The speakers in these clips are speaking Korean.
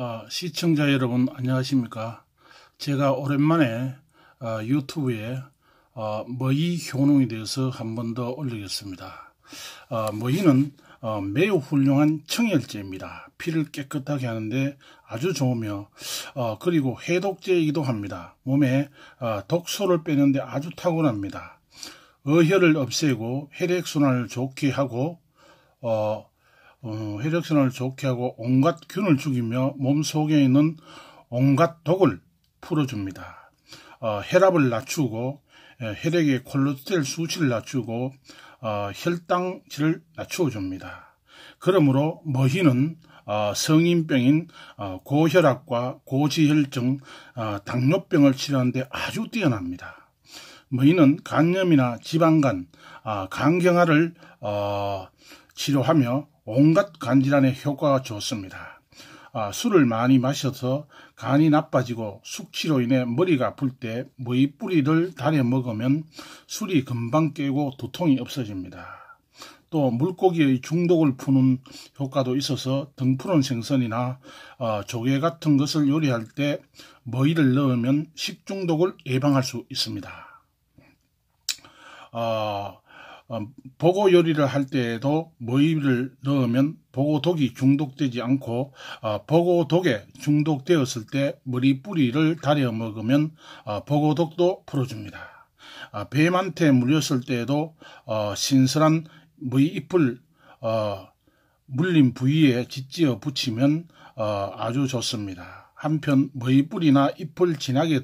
어, 시청자 여러분 안녕하십니까? 제가 오랜만에 어, 유튜브에 어, 머이 효능에 대해서 한 번 더 올리겠습니다. 어, 머이는 어, 매우 훌륭한 청열제입니다. 피를 깨끗하게 하는데 아주 좋으며 어, 그리고 해독제이기도 합니다. 몸에 어, 독소를 빼는데 아주 탁월합니다. 어혈을 없애고 혈액순환을 좋게 하고 어, 어, 혈액순환을 좋게 하고 온갖 균을 죽이며 몸 속에 있는 온갖 독을 풀어줍니다. 어, 혈압을 낮추고 예, 혈액의 콜레스테롤 수치를 낮추고 어, 혈당질을 낮추어줍니다. 그러므로 머희는 어, 성인병인 어, 고혈압과 고지혈증, 어, 당뇨병을 치료하는데 아주 뛰어납니다. 머희는 간염이나 지방간, 아, 간경화를 어, 치료하며 온갖 간질환에 효과가 좋습니다. 아, 술을 많이 마셔서 간이 나빠지고 숙취로 인해 머리가 아플 때 머리 뿌리를 달여 먹으면 술이 금방 깨고 두통이 없어집니다. 또 물고기의 중독을 푸는 효과도 있어서 등푸른 생선이나 어, 조개 같은 것을 요리할 때 머리를 넣으면 식중독을 예방할 수 있습니다. 어, 어, 보고 요리를 할 때에도 모이를 넣으면 보고독이 중독되지 않고 어, 보고독에 중독되었을 때 머리 뿌리를 다려 먹으면 어, 보고독도 풀어줍니다. 어, 뱀한테 물렸을 때에도 어, 신선한 머리 잎을 어, 물린 부위에 짓지어 붙이면 어, 아주 좋습니다. 한편 머리뿌리나 잎을 진하게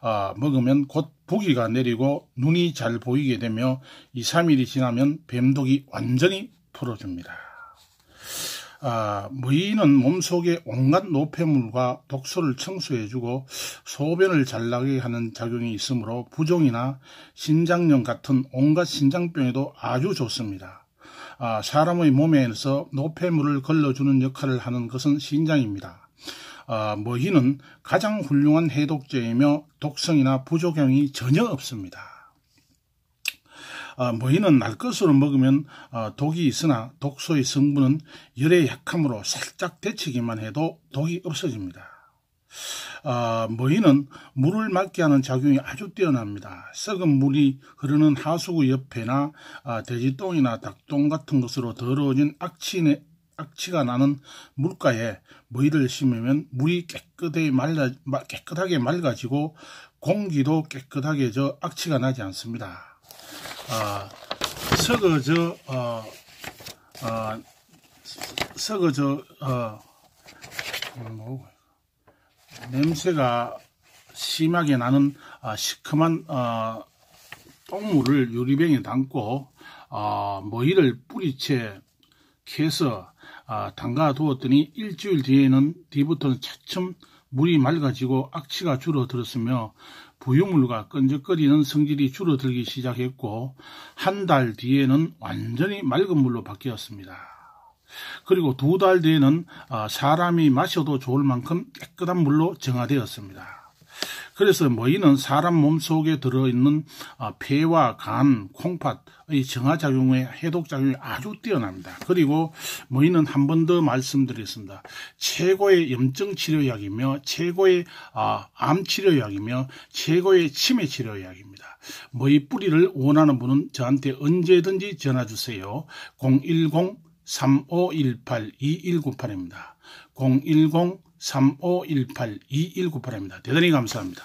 어, 먹으면 곧 부기가 내리고 눈이 잘 보이게 되며 2, 3일이 지나면 뱀독이 완전히 풀어줍니다. 아, 머리는 몸속에 온갖 노폐물과 독소를 청소해주고 소변을 잘 나게 하는 작용이 있으므로 부종이나 신장염 같은 온갖 신장병에도 아주 좋습니다. 아, 사람의 몸에서 노폐물을 걸러주는 역할을 하는 것은 신장입니다. 어, 머희는 가장 훌륭한 해독제이며 독성이나 부작용이 전혀 없습니다. 어, 머희는 날 것으로 먹으면 어, 독이 있으나 독소의 성분은 열의 약함으로 살짝 데치기만 해도 독이 없어집니다. 어, 머희는 물을 맑게 하는 작용이 아주 뛰어납니다. 썩은 물이 흐르는 하수구 옆에나 어, 돼지똥이나 닭똥 같은 것으로 더러워진 악취, 악취가 나는 물가에 머리를 심으면 물이 깨끗하게 말라, 깨끗하게 맑아지고 공기도 깨끗하게 저 악취가 나지 않습니다. 아, 썩어져, 어, 어, 썩어져, 어, 뭐, 냄새가 심하게 나는 어, 시큼한 어, 똥물을 유리병에 담고 어, 머리를 뿌리채 캐서 아, 담가 두었더니 일주일 뒤에는 뒤부터는 차츰 물이 맑아지고 악취가 줄어들었으며 부유물과 끈적거리는 성질이 줄어들기 시작했고 한 달 뒤에는 완전히 맑은 물로 바뀌었습니다. 그리고 두 달 뒤에는 아, 사람이 마셔도 좋을 만큼 깨끗한 물로 정화되었습니다. 그래서 모이는 사람 몸속에 들어있는 어, 폐와 간, 콩팥의 정화작용의 해독작용이 아주 뛰어납니다. 그리고 모이는 한 번 더 말씀드리겠습니다. 최고의 염증 치료약이며 최고의 어, 암치료약이며 최고의 치매 치료약입니다. 모이 뿌리를 원하는 분은 저한테 언제든지 전화 주세요. 010 3518-2198입니다. 010 3518-2198입니다. 대단히 감사합니다.